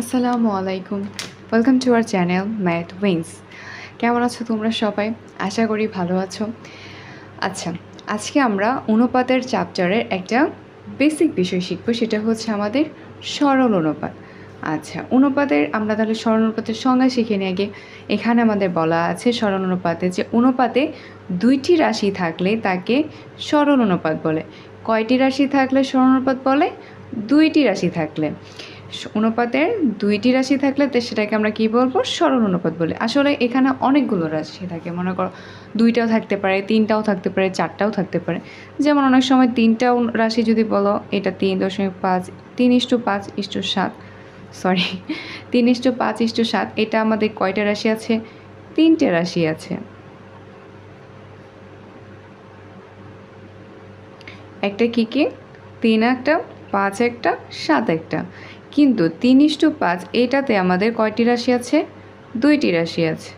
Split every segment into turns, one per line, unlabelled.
আসসালামু আলাইকুম। Welcome to our channel math wings কেমন আছো তোমরা সবাই? আশা করি ভালো আছো। আচ্ছা আজকে আমরা অনুপাতের চ্যাপ্টারের একটা বেসিক বিষয় শিখব, সেটা হচ্ছে আমাদের সরল অনুপাত। আচ্ছা অনুপাতের, আমরা তাহলে সরল অনুপাতের সংজ্ঞা শিখে নিই আগে। এখানে আমাদের বলা আছে সরল অনুপাতে যে অনুপাতে দুইটি রাশি থাকলে তাকে সরল অনুপাত বলে। কয়টি রাশি থাকলে সরল অনুপাত বলে? দুইটি রাশি থাকলে। অনুপাতের দুইটি রাশি থাকলে সেটাকে আমরা কি বলব? সরল অনুপাত বলি। আসলে এখানে অনেকগুলো রাশি থাকে। মনে করো দুইটাও থাকতে পারে, তিনটাও থাকতে পারে, চারটাও থাকতে পারে। যেমন অনেক সময় তিনটাও রাশি যদি বলো, এটা তিন দশমিক পাঁচ, তিন ইস্টু পাঁচ ইস্টু সাত, সরি, তিন ইস্টু পাঁচ ইস্টু সাত, এটা আমাদের কয়টা রাশি আছে? তিনটে রাশি আছে। একটা কি কি? তিন একটা, পাঁচ একটা, সাত একটা। কিন্তু তিন ইস্টু পাঁচ এটাতে আমাদের কয়টি রাশি আছে? দুইটি রাশি আছে।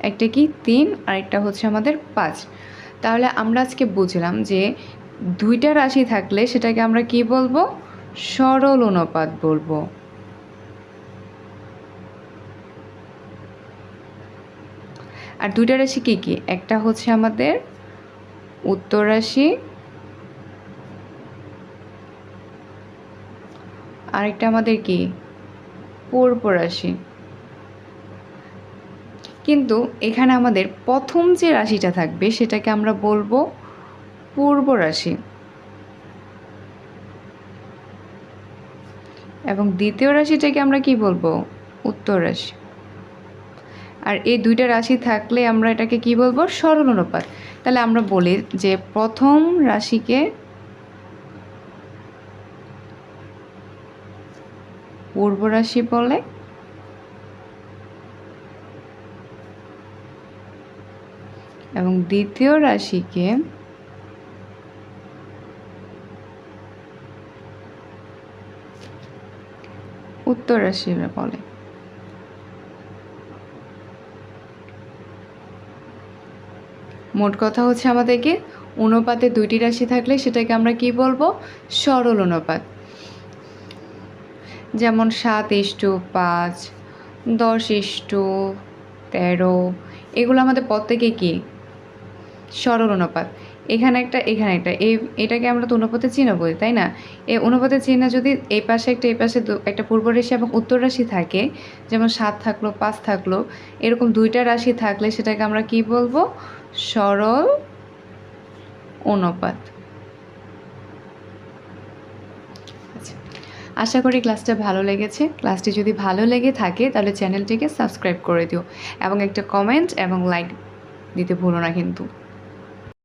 একটা কি? তিন আর একটা হচ্ছে আমাদের পাঁচ। তাহলে আমরা আজকে বুঝলাম যে দুইটা রাশি থাকলে সেটাকে আমরা কি বলব? সরল অনুপাত বলব। আর দুইটা রাশি কী কী? একটা হচ্ছে আমাদের উত্তর রাশি আরেকটা আমাদের কি? পূর্ব রাশি। কিন্তু এখানে আমাদের প্রথম যে রাশিটা থাকবে সেটাকে আমরা বলব পূর্ব রাশি। এবং দ্বিতীয় রাশিটাকে আমরা কি বলব? উত্তর রাশি। আর এই দুইটা রাশি থাকলে আমরা এটাকে কি বলব? সরল অনুপাত। তাহলে আমরা বলি যে প্রথম রাশিকে পূর্ব রাশি বলে? এবং দ্বিতীয় রাশিকে উত্তর রাশি বলে। মোট কথা হচ্ছে আমাদেরকে অনুপাতে দুইটি রাশি থাকলে সেটাকে আমরা কি বলব? সরল অনুপাত। যেমন সাত ইস্টু পাঁচ, দশ ইস্টু তেরো, এগুলো আমাদের প্রত্যেকে কি? সরল অনুপাত। এখানে একটা এখানে একটা। এই, এটাকে আমরা তো অনুপাতের চিহ্ন বলি, তাই না? এই অনুপাতের চিহ্ন যদি এই পাশে একটা, এই পাশে একটা পূর্ব রাশি এবং উত্তর রাশি থাকে, যেমন সাত থাকল, পাঁচ থাকল, এরকম দুইটা রাশি থাকলে সেটাকে আমরা কি বলব? সরল অনুপাত। আচ্ছা। আশা করি ক্লাসটা ভালো লেগেছে। ক্লাসটি যদি ভালো লেগে থাকে, তাহলে চ্যানেলটিকে সাবস্ক্রাইব করে দিও এবং একটা কমেন্ট এবং লাইক দিতে ভুলো না কিন্তু।